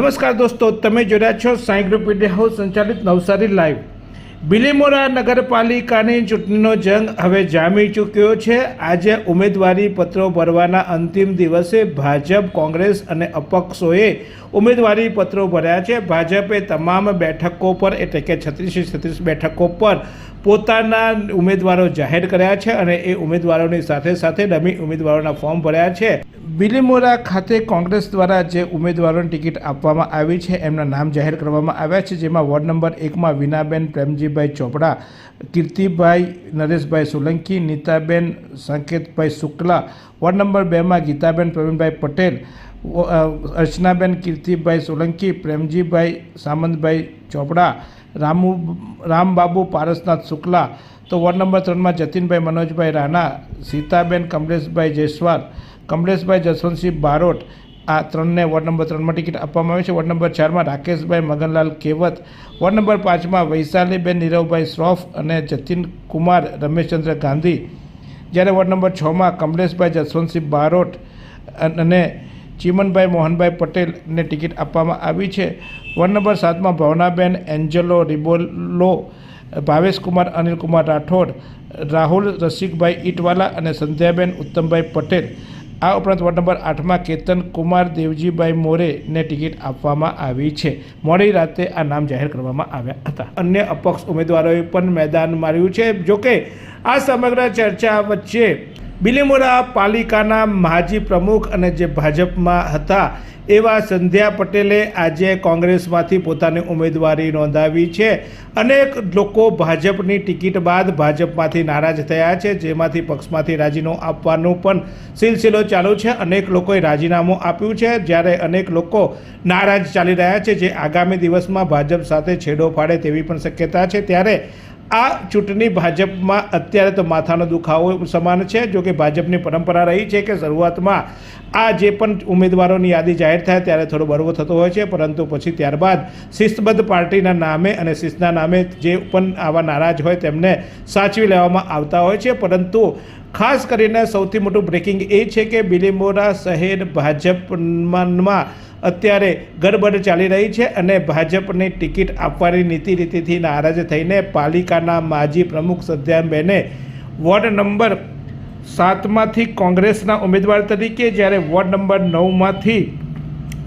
નમસ્કાર દોસ્તો, તમે જોડ્યા છો સાંઈ ગ્રુપ ઇન્ડિયા હાઉસ સંચાલિત નવસારી લાઈવ. બિલીમોરા નગરપાલિકાની ચૂંટણીનો જંગ હવે જામી ચૂક્યો છે. આજે ઉમેદવારી પત્રો ભરવાના અંતિમ દિવસે ભાજપ, કોંગ્રેસ અને અપક્ષોએ ઉમેદવારી પત્રો ભર્યા છે. ભાજપે તમામ બેઠકો પર, એટલે કે છત્રીસ છત્રીસ બેઠકો પર પોતાના ઉમેદવારો જાહેર કર્યા છે અને એ ઉમેદવારોની સાથે સાથે ડમી ઉમેદવારોના ફોર્મ ભર્યા છે. બિલીમોરા ખાતે કોંગ્રેસ દ્વારા જે ઉમેદવારોની ટિકિટ આપવામાં આવી છે, એમના નામ જાહેર કરવામાં આવ્યા છે, જેમાં વોર્ડ નંબર એકમાં વિનાબેન પ્રેમજીભાઈ ચોપડા, કીર્તિભાઈ નરેશભાઈ સોલંકી, નીતાબેન સંકેતભાઈ શુક્લા, વોર્ડ નંબર બેમાં ગીતાબેન પ્રવીણભાઈ પટેલ અર્ચનાબેન કીર્તિભાઈ સોલંકી, પ્રેમજીભાઈ સામંતભાઈ ચોપડા, રામુ, રામબાબુ પારસનાથ શુક્લા, તો વોર્ડ નંબર ત્રણમાં જતીનભાઈ મનોજભાઈ રાણા, સીતાબેન કમલેશભાઈ જયસ્વાલ, કમલેશભાઈ જસવંતસિંહ બારોટ, આ ત્રણને વોર્ડ નંબર ત્રણમાં ટિકિટ આપવામાં આવી છે. વોર્ડ નંબર ચારમાં રાકેશભાઈ મગનલાલ કેવત, વોર્ડ નંબર પાંચમાં વૈશાલીબેન નીરવભાઈ શ્રોફ અને જતીન કુમાર રમેશચંદ્ર ગાંધી. જ્યારે વોર્ડ નંબર છમાં કમલેશભાઈ જસવંતસિંહ બારોટ અને ચીમનભાઈ મોહનભાઈ પટેલને ટિકિટ આપવામાં આવી છે. વોર્ડ નંબર સાતમાં ભાવનાબેન, એન્જલો રિબોલો, ભાવેશકુમાર, અનિલકુમાર રાઠોડ, રાહુલ રસિકભાઈ ઈટવાલા અને સંધ્યાબેન ઉત્તમભાઈ પટેલ. આ ઉપરાંત વોર્ડ નંબર આઠમાં કેતન કુમાર, દેવજીભાઈ મોરેને ટિકિટ આપવામાં આવી છે. મોડી રાતે આ નામ જાહેર કરવામાં આવ્યા હતા. અન્ય અપક્ષ ઉમેદવારોએ પણ મેદાન માર્યું છે. જોકે આ સમગ્ર ચર્ચા વચ્ચે બિલીમોરા પાલિકાના માજી પ્રમુખ અને જે ભાજપમાં હતા, એવા સંધ્યા પટેલે આજે કોંગ્રેસમાંથી પોતાની ઉમેદવારી નોંધાવી છે. અનેક લોકો ભાજપની ટિકિટ બાદ ભાજપમાંથી નારાજ થયા છે, જેમાંથી પક્ષમાંથી રાજીનામું આપવાનો પણ સિલસિલો ચાલુ છે. અનેક લોકોએ રાજીનામું આપ્યું છે, જ્યારે અનેક લોકો નારાજ ચાલી રહ્યા છે, જે આગામી દિવસમાં ભાજપ સાથે છેડો ફાડે તેવી પણ શક્યતા છે. ત્યારે આ ચૂંટણી ભાજપમાં અત્યારે તો માથાનો દુખાવો સમાન છે. જો કે ભાજપની પરંપરા રહી છે કે શરૂઆતમાં આ જે પણ ઉમેદવારોની યાદી જાહેર થાય ત્યારે થોડો બળવો થતો હોય છે. પરંતુ પછી ત્યારબાદ શિસ્તબદ્ધ પાર્ટીના નામે અને શિસ્તના નામે જે પણ આવા નારાજ હોય તેમને સાચવી લેવામાં આવતા હોય છે. પરંતુ ખાસ કરીને સૌથી મોટું બ્રેકિંગ એ છે કે બિલીમોરા શહેર ભાજપમાં અત્યારે ગડબડ ચાલી રહી છે અને ભાજપની ટિકિટ આપવાની નીતિ રીતિથી નારાજ થઈને પાલિકાના માજી પ્રમુખ સદ્યાબેને વોર્ડ નંબર સાતમાંથી કોંગ્રેસના ઉમેદવાર તરીકે જ્યારે વોર્ડ નંબર નવમાંથી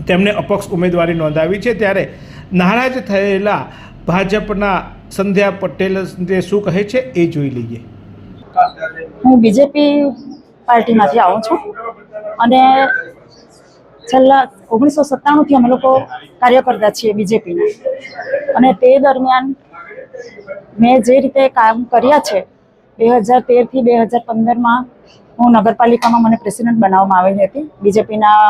તેમને અપક્ષ ઉમેદવારી નોંધાવી છે ત્યારે નારાજ થયેલા ભાજપના સંધ્યા પટેલ જે શું કહે છે એ જોઈ લઈએ. હું બીજેપી પાર્ટીમાંથી આવું છું. અને છેલ્લા ઓગણીસો સત્તાણુંથી અમે લોકો કાર્ય કરતા છીએ બીજેપીના અને તે દરમિયાન મેં જે રીતે કામ કર્યા છે, બે હજાર તેરથી બે હજાર પંદરમાં હું નગરપાલિકામાં મને પ્રેસિડેન્ટ બનાવવામાં આવેલી હતી. બીજેપીના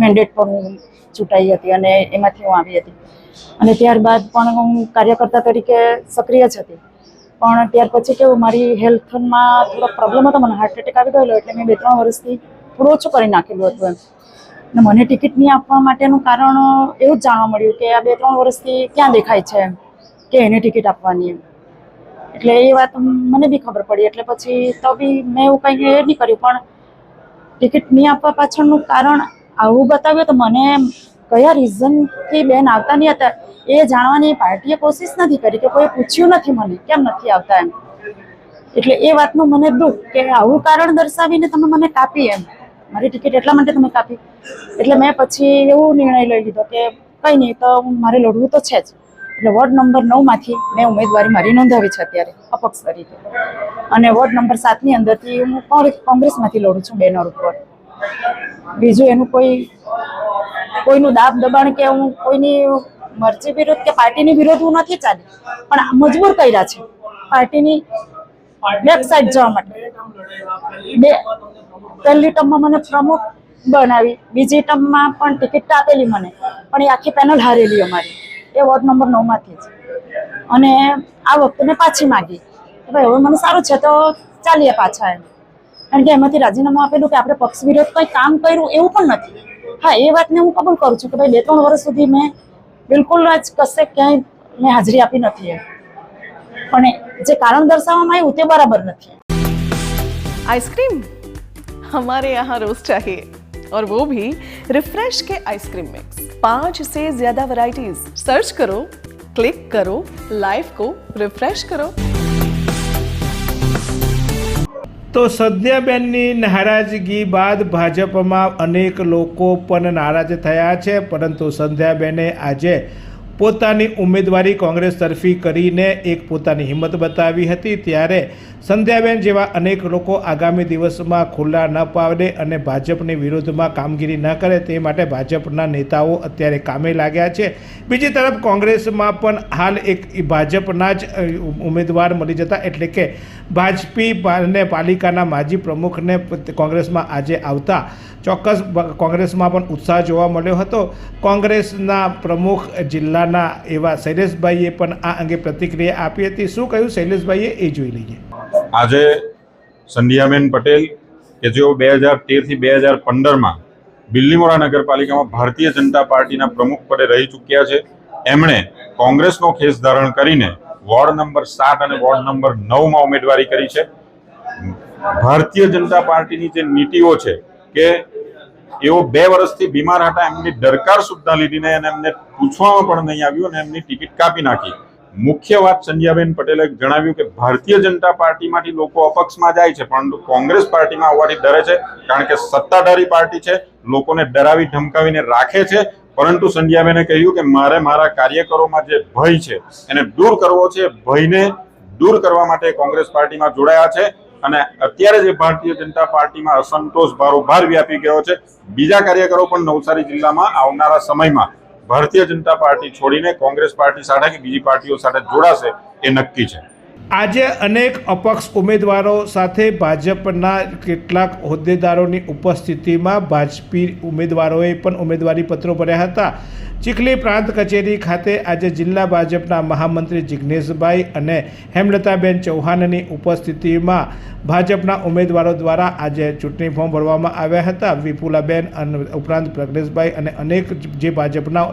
મેન્ડેટ પર હું ચૂંટાઈ હતી અને એમાંથી હું આવી હતી. અને ત્યારબાદ પણ હું કાર્યકર્તા તરીકે સક્રિય જ હતી. પણ ત્યાર પછી કેવું, મારી હેલ્થમાં થોડો પ્રોબ્લેમ હતો, મને હાર્ટ એટેક આવી ગયેલો એટલે મેં બે ત્રણ વર્ષથી થોડું ઓછું કરી નાખેલું હતું એમ. અને મને ટિકિટ નહીં આપવા માટેનું કારણ એવું જ જાણવા મળ્યું કે આ બે ત્રણ વર્ષથી ક્યાં દેખાય છે કે એને ટિકિટ આપવાની એમ. એટલે એ વાત મને બી ખબર પડી, એટલે પછી તો બી મેં એવું કંઈ એ નહીં કર્યું, પણ ટિકિટ નહીં આપવા પાછળનું કારણ આવું બતાવ્યું તો મને કયા રીઝનથી બેન આવતા નહીં હતા, એ જાણવાની પાર્ટીએ કોશિશ નથી કરી કે કોઈ પૂછ્યું નથી મને, કેમ નથી આવતા એમ. એટલે એ વાતનું મને દુઃખ કે આવું કારણ દર્શાવીને તમે મને કાપી એમ. મારી ટિકિટ એટલા માટે તમે કાપી. એટલે મેં પછી એવું નિર્ણય લઈ લીધો કે કંઈ નહીં, તો મારે લડવું તો છે જ. એટલે વોર્ડ નંબર નવમાંથી મેં ઉમેદવારી મારી નોંધાવી છે અત્યારે, અપક્ષ તરીકે. અને વોર્ડ નંબર સાતની અંદરથી હું કોંગ્રેસ- કોંગ્રેસમાંથી લડું છું બેનર ઉપર. બીજું એનું કોઈ કોઈનું દાબ દબાણ કે હું કોઈની મરજી વિરુદ્ધ કે પાર્ટીની વિરોધ હું નથી ચાલી. પણ મજબૂર કર્યા છે પાર્ટીની વેબસાઇટ જવા માટે. બે પહેલી ટર્મમાં મને પ્રમુખ બનાવી, બીજી ટર્મમાં પણ ટિકિટ આપેલી મને, પણ એ આખી પેનલ હારેલી અમારી. એ વોર્ડ નંબર નવમાંથી જ. અને આ વખતે મેં પાછી માગી. ભાઈ, હવે મને સારું છે, તો ચાલીએ પાછા એમ. કારણ કે એમાંથી રાજીનામું આપેલું કે આપણે પક્ષ વિરોધ કંઈ કામ કર્યું એવું પણ નથી. હા એ વાતને હું કબૂલ કરું છું કે ભાઈ બે ત્રણ વર્ષ સુધી મેં બિલકુલ જ કશે ક્યાંય મેં હાજરી આપી નથી એમ પણ જે કારણ દર્શાવવામાં આવ્યું તે બરાબર નથી आइसक्रीम हमारे यहाँ रोज चाहिए और वो भी रिफ्रेश के आइसक्रीम मिक्स पांच से ज्यादा वैरायटीज सर्च करो क्लिक करो लाइफ को रिफ्रेश करो તો સંધ્યાબેનની નારાજગી બાદ ભાજપમાં અનેક લોકો પણ નારાજ થયા છે પરંતુ સંધ્યાબેને આજે પોતાની ઉમેદવારી કોંગ્રેસ તરફી કરીને એક પોતાની હિંમત બતાવી હતી. ત્યારે સંધ્યાબેન જેવા અનેક લોકો આગામી દિવસમાં ખુલ્લા ન પાડે અને ભાજપની વિરુદ્ધમાં કામગીરી ન કરે તે માટે ભાજપના નેતાઓ અત્યારે કામે લાગ્યા છે. બીજી તરફ કોંગ્રેસમાં પણ હાલ એક ભાજપના જ ઉમેદવાર મળી જતા એટલે કે ભાજપી અને પાલિકાના માજી પ્રમુખને કોંગ્રેસમાં આજે આવતા ચોક્કસ કોંગ્રેસમાં પણ ઉત્સાહ જોવા મળ્યો હતો. કોંગ્રેસના પ્રમુખ જિલ્લાના એવા શૈલેષભાઈએ પણ આ અંગે પ્રતિક્રિયા આપી હતી. શું કહ્યું? શૈલેષભાઈએ એ જોઈ લઈએ. આજે સંધ્યાબેન પટેલ કે જેઓ બે હજાર તેરથી બે હજાર પંદરમાં બિલ્લીમોરા નગરપાલિકામાં ભારતીય જનતા પાર્ટીના પ્રમુખ પદે રહી ચૂક્યા છે, એમણે કોંગ્રેસનો ખેસ ધારણ કરીને વોર્ડ નંબર સાત અને વોર્ડ નંબર નવમાં ઉમેદવારી કરી છે. ભારતીય જનતા પાર્ટીની જે નીતિઓ છે કે એઓ બે વર્ષથી બીમાર હતા, એમની દરકાર સુદ્ધા લીધી નહીં અને એમને પૂછવામાં પણ નહીં આવ્યું અને એમની ટિકિટ કાપી નાખી. મુખ્ય વાત સંજ્યાબેન પટેલે જણાવ્યું કે ભારતીય જનતા પાર્ટીમાંથી લોકો અપક્ષમાં જાય છે પરંતુ કોંગ્રેસ પાર્ટીમાં આવવાથી ડરે છે, કારણ કે સત્તાધારી પાર્ટી છે, લોકોને ડરાવી ધમકાવીને રાખે છે, પરંતુ સંજ્યાબેને કહ્યું કે મારે મારા કાર્યકરોમાં જે ભય છે, એને દૂર કરવો છે, ભયને દૂર કરવા માટે કોંગ્રેસ પાર્ટીમાં જોડાયા છે અને અત્યારે જે ભારતીય જનતા પાર્ટીમાં અસંતોષ ભારોભાર વ્યાપી ગયો છે, બીજા કાર્યકરો પણ નવસારી જિલ્લામાં આવનારા સમયમાં ભારતીય જનતા પાર્ટી છોડીને કોંગ્રેસ પાર્ટી સાથે કે બીજી પાર્ટીઓ સાથે જોડાશે એ નક્કી છે. આજે અનેક અપક્ષ ઉમેદવારો સાથે ભાજપના કેટલાક હોદ્દેદારોની ઉપસ્થિતિમાં ભાજપી ઉમેદવારોએ પણ ઉમેદવારી પત્રો ભર્યા હતા. ચીખલી પ્રાંત કચેરી ખાતે આજે જિલ્લા ભાજપના મહામંત્રી જિજ્ઞેશભાઈ અને હેમલતાબેન ચૌહાણની ઉપસ્થિતિમાં ભાજપના ઉમેદવારો દ્વારા આજે ચૂંટણી ફોર્મ ભરવામાં આવ્યા હતા. વિપુલાબેન ઉપરાંત પ્રજ્ઞેશભાઈ અને અનેક જે ભાજપના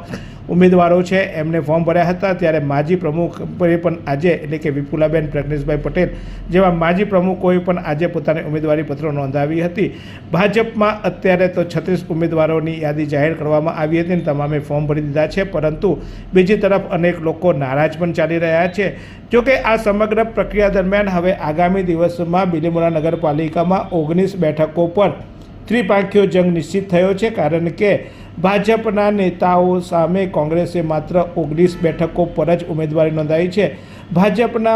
ઉમેદવારો છે, એમને ફોર્મ ભર્યા હતા. ત્યારે માજી પ્રમુખે પણ આજે, એટલે કે વિપુલાબેન પ્રજ્ઞેશભાઈ પટેલ જેવા માજી પ્રમુખોએ પણ આજે પોતાની ઉમેદવારી પત્રો નોંધાવી હતી. ભાજપમાં અત્યારે તો છત્રીસ ઉમેદવારોની યાદી જાહેર કરવામાં આવી હતી અને તમામે ફોર્મ ભરી દીધા છે. પરંતુ બીજી તરફ અનેક લોકો નારાજ પણ ચાલી રહ્યા છે. જોકે આ સમગ્ર પ્રક્રિયા દરમિયાન હવે આગામી દિવસોમાં બિલીમોરા નગરપાલિકામાં ઓગણીસ બેઠકો પર ત્રિપાંખીયો જંગ નિશ્ચિત થયો છે. કારણ કે ભાજપના નેતાઓ સામે કોંગ્રેસે માત્ર ઓગણીસ બેઠકો પર જ ઉમેદવારી નોંધાવી છે. ભાજપના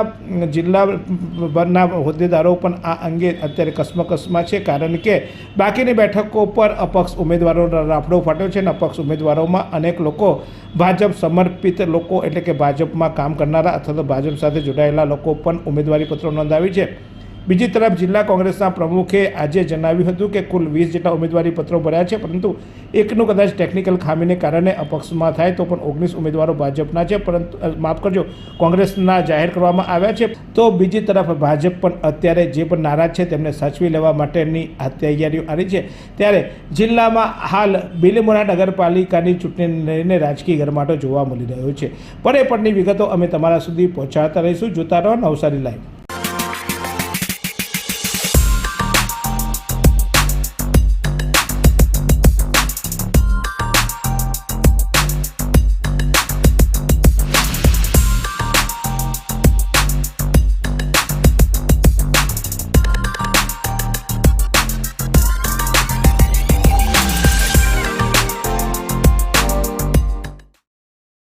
જિલ્લાભરના હોદ્દેદારો પણ આ અંગે અત્યારે કસમકસમાં છે. કારણ કે બાકીની બેઠકો પર અપક્ષ ઉમેદવારોનો રાફડો ફાટ્યો છે અને અપક્ષ ઉમેદવારોમાં અનેક લોકો ભાજપ સમર્પિત લોકો એટલે કે ભાજપમાં કામ કરનારા અથવા તો ભાજપ સાથે જોડાયેલા લોકો પણ ઉમેદવારી પત્રો નોંધાવી છે. બીજી તરફ જિલ્લા કોંગ્રેસના પ્રમુખે આજે જણાવ્યું હતું કે કુલ વીસ જેટલા ઉમેદવારી પત્રો ભર્યા છે, પરંતુ એકનું કદાચ ટેકનિકલ ખામીને કારણે અપક્ષમાં થાય તો પણ ઓગણીસ ઉમેદવારો ભાજપના છે. પરંતુ માફ કરજો, કોંગ્રેસના જાહેર કરવામાં આવ્યા છે. તો બીજી તરફ ભાજપ પણ અત્યારે જે પણ નારાજ છે તેમને સાચવી લેવા માટેની આ તૈયારીઓ આવી છે. ત્યારે જિલ્લામાં હાલ બિલીમોરા નગરપાલિકાની ચૂંટણીને લઈને રાજકીય ગરમાટો જોવા મળી રહ્યો છે. પરે પરની વિગતો અમે તમારા સુધી પહોંચાડતા રહીશું. જોતા રહો નવસારી લાઈવ.